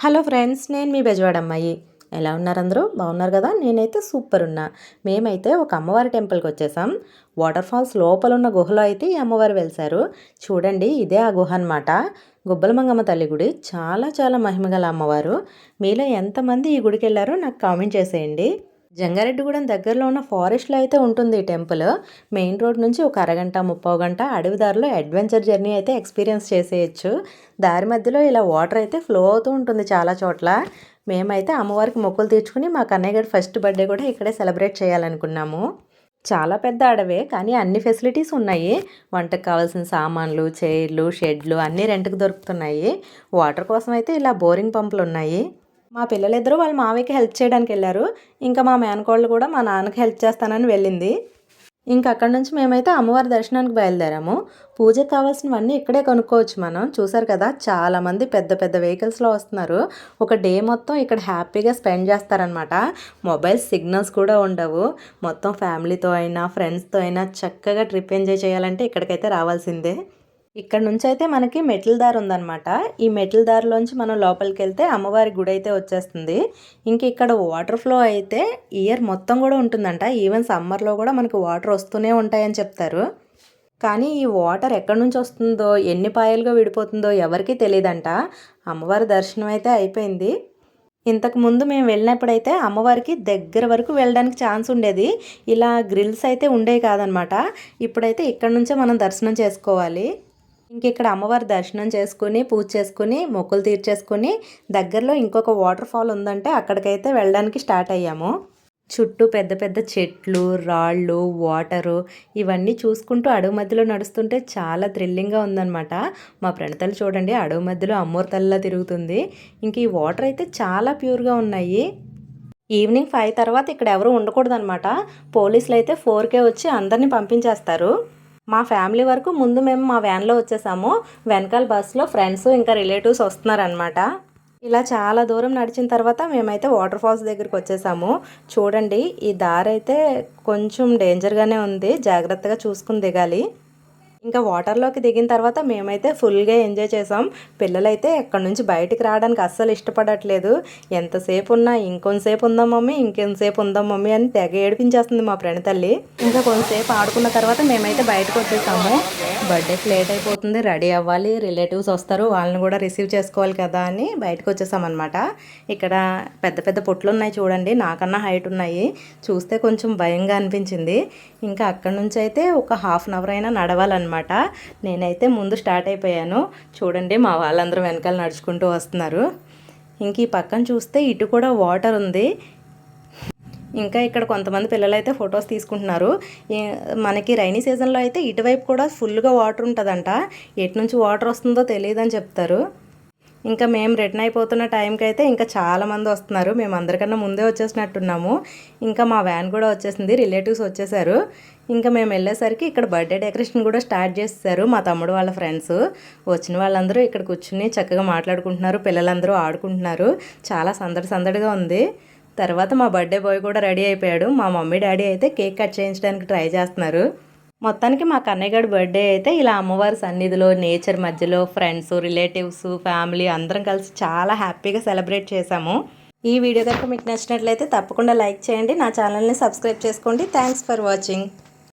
Hello friends నేను మీ బెజవాడ అమ్మాయి. ఎలా ఉన్నారు అందరూ? బాగున్నారు కదా? నేనైతే సూపర్ ఉన్నా. మేమైతే ఒక అమ్మవారి టెంపుల్కి వచ్చేసాం. వాటర్ ఫాల్స్ లోపల ఉన్న గుహలో అయితే ఈ అమ్మవారు వెలిసారు. చూడండి ఇదే ఆ గుహ అనమాట గుబ్బలమంగమ్మ తల్లి గుడి. చాలా చాలా మహిమగల అమ్మవారు. మీలో ఎంతమంది ఈ గుడికి వెళ్ళారో నాకు కామెంట్ చేసేయండి. జంగారెడ్డిగూడెం దగ్గరలో ఉన్న ఫారెస్ట్లో అయితే ఉంటుంది ఈ టెంపుల్. మెయిన్ రోడ్ నుంచి ఒక అరగంట ముప్పో గంట అడవి దారిలో అడ్వెంచర్ జర్నీ అయితే ఎక్స్పీరియన్స్ చేసేయచ్చు. దారి మధ్యలో ఇలా వాటర్ అయితే ఫ్లో అవుతూ ఉంటుంది చాలా చోట్ల. మేమైతే అమ్మవారికి మొక్కులు తీర్చుకుని మా కన్నయ్య గారి ఫస్ట్ బర్త్డే కూడా ఇక్కడే సెలబ్రేట్ చేయాలనుకున్నాము. చాలా పెద్ద అడవే కానీ అన్ని ఫెసిలిటీస్ ఉన్నాయి. వంటకు కావాల్సిన సామాన్లు చైర్లు షెడ్లు అన్నీ రెంట్కి దొరుకుతున్నాయి. వాటర్ కోసం అయితే ఇలా బోరింగ్ పంపులు ఉన్నాయి. మా పిల్లలిద్దరూ వాళ్ళ మావయ్యకి హెల్ప్ చేయడానికి వెళ్ళారు. ఇంకా మా మేనకోళ్ళు కూడా మా నాన్నకి హెల్ప్ చేస్తానని వెళ్ళింది. ఇంకా అక్కడ నుంచి మేమైతే అమ్మవారి దర్శనానికి బయలుదేరాము. పూజకు కావాల్సినవన్నీ ఇక్కడే కొనుక్కోవచ్చు మనం. చూసారు కదా చాలామంది పెద్ద పెద్ద వెహికల్స్లో వస్తున్నారు. ఒక డే మొత్తం ఇక్కడ హ్యాపీగా స్పెండ్ చేస్తారనమాట మొబైల్ సిగ్నల్స్ కూడా ఉండవు. మొత్తం ఫ్యామిలీతో అయినా ఫ్రెండ్స్తో అయినా చక్కగా ట్రిప్ ఎంజాయ్ చేయాలంటే ఇక్కడికైతే రావాల్సిందే. ఇక్కడ నుంచి అయితే మనకి మెట్ల దారి ఉందన్నమాట. ఈ మెట్ల దారిలోంచి మనం లోపలికి వెళ్తే అమ్మవారి గుడి అయితే వచ్చేస్తుంది. ఇంక ఇక్కడ వాటర్ ఫ్లో అయితే ఇయర్ మొత్తం కూడా ఉంటుందంట. ఈవెన్ సమ్మర్లో కూడా మనకి వాటర్ వస్తూనే ఉంటాయని చెప్తారు. కానీ ఈ వాటర్ ఎక్కడి నుంచి వస్తుందో ఎన్ని పాయలుగా విడిపోతుందో ఎవరికీ తెలియదంట. అమ్మవారి దర్శనం అయితే అయిపోయింది. ఇంతకు ముందు మేము వెళ్ళినప్పుడైతే అమ్మవారికి దగ్గర వరకు వెళ్ళడానికి ఛాన్స్ ఉండేది. ఇలా గ్రిల్స్ అయితే ఉండేవి కాదనమాట ఇప్పుడైతే ఇక్కడ నుంచే మనం దర్శనం చేసుకోవాలి. ఇక్కడ అమ్మవారి దర్శనం చేసుకుని పూజ చేసుకుని మొక్కులు తీర్చేసుకుని దగ్గరలో ఇంకొక వాటర్ ఫాల్ ఉందంటే అక్కడికైతే వెళ్ళడానికి స్టార్ట్ అయ్యాము. చుట్టూ పెద్ద పెద్ద చెట్లు రాళ్ళు వాటరు ఇవన్నీ చూసుకుంటూ అడవి మధ్యలో నడుస్తుంటే చాలా థ్రిల్లింగ్గా ఉందనమాట మా ప్రణతలు చూడండి అడవి మధ్యలో అమ్మూర్తల్లా తిరుగుతుంది. ఇంక ఈ వాటర్ అయితే చాలా ప్యూర్గా ఉన్నాయి. ఈవినింగ్ ఫైవ్ తర్వాత ఇక్కడ ఎవరు ఉండకూడదు అనమాట పోలీసులు అయితే ఫోర్కే వచ్చి అందరినీ పంపించేస్తారు. మా ఫ్యామిలీ వరకు ముందు మేము మా వ్యాన్లో వచ్చేసాము. వెనకాల బస్సులో ఫ్రెండ్స్ ఇంకా రిలేటివ్స్ వస్తున్నారనమాట ఇలా చాలా దూరం నడిచిన తర్వాత మేమైతే వాటర్ ఫాల్స్ దగ్గరికి వచ్చేసాము. చూడండి ఈ దారి అయితే కొంచెం డేంజర్గానే ఉంది. జాగ్రత్తగా చూసుకుని దిగాలి. ఇంకా వాటర్లోకి దిగిన తర్వాత మేమైతే ఫుల్గా ఎంజాయ్ చేసాం. పిల్లలైతే ఎక్కడి నుంచి బయటికి రావడానికి అస్సలు ఇష్టపడట్లేదు. ఎంతసేపు ఉన్నా ఇంకొంతసేపు ఉందాం మమ్మీ ఇంకొంతసేపు ఉందాం మమ్మీ అని తెగ ఏడిపించేస్తుంది మా ఫ్రెండ్ తల్లి. ఇంకా కొంతసేపు ఆడుకున్న తర్వాత మేమైతే బయటకు వచ్చేసాము. బర్త్డేకి లేట్ అయిపోతుంది రెడీ అవ్వాలి రిలేటివ్స్ వస్తారు వాళ్ళని కూడా రిసీవ్ చేసుకోవాలి కదా అని బయటకు వచ్చేసామన్నమాట. ఇక్కడ పెద్ద పెద్ద పొట్లు ఉన్నాయి చూడండి నాకన్నా హైట్ ఉన్నాయి. చూస్తే కొంచెం భయంగా అనిపించింది. ఇంకా అక్కడ నుంచి అయితే ఒక హాఫ్ అన్ అవర్ అయినా నడవాలన్నమాట. అనమాట నేనైతే ముందు స్టార్ట్ అయిపోయాను. చూడండి మా వాళ్ళందరూ వెనకాల నడుచుకుంటూ వస్తున్నారు. ఇంక ఈ పక్కన చూస్తే ఇటు కూడా వాటర్ ఉంది. ఇంకా ఇక్కడ కొంతమంది పిల్లలైతే ఫొటోస్ తీసుకుంటున్నారు. మనకి రైనీ సీజన్లో అయితే ఇటువైపు కూడా ఫుల్గా వాటర్ ఉంటుందంట. ఎటు నుంచి వాటర్ వస్తుందో తెలియదని చెప్తారు. ఇంకా మేము రిటర్న్ అయిపోతున్న టైంకి అయితే ఇంకా చాలామంది వస్తున్నారు. మేము అందరికన్నా ముందే వచ్చేసినట్టున్నాము. ఇంకా మా వ్యాన్ కూడా వచ్చేసింది. రిలేటివ్స్ వచ్చేసారు. ఇంకా మేము వెళ్ళేసరికి ఇక్కడ బర్త్డే డెకరేషన్ కూడా స్టార్ట్ చేసేసారు మా తమ్ముడు వాళ్ళ ఫ్రెండ్స్ వచ్చిన వాళ్ళందరూ ఇక్కడ కూర్చుని చక్కగా మాట్లాడుకుంటున్నారు. పిల్లలందరూ ఆడుకుంటున్నారు. చాలా సందడి సందడిగా ఉంది. తర్వాత మా బర్త్డే బాయ్ కూడా రెడీ అయిపోయాడు. మా మమ్మీ డాడీ అయితే కేక్ కట్ చేయించడానికి ట్రై చేస్తున్నారు. మొత్తానికి మా కన్నయ్యగడి బర్త్డే అయితే ఇలా అమ్మవారి సన్నిధిలో నేచర్ మధ్యలో ఫ్రెండ్స్ రిలేటివ్స్ ఫ్యామిలీ అందరం కలిసి చాలా హ్యాపీగా సెలబ్రేట్ చేశాము. ఈ వీడియో కనుక మీకు నచ్చినట్లయితే తప్పకుండా లైక్ చేయండి. నా ఛానల్ని సబ్స్క్రైబ్ చేసుకోండి. Thanks for watching.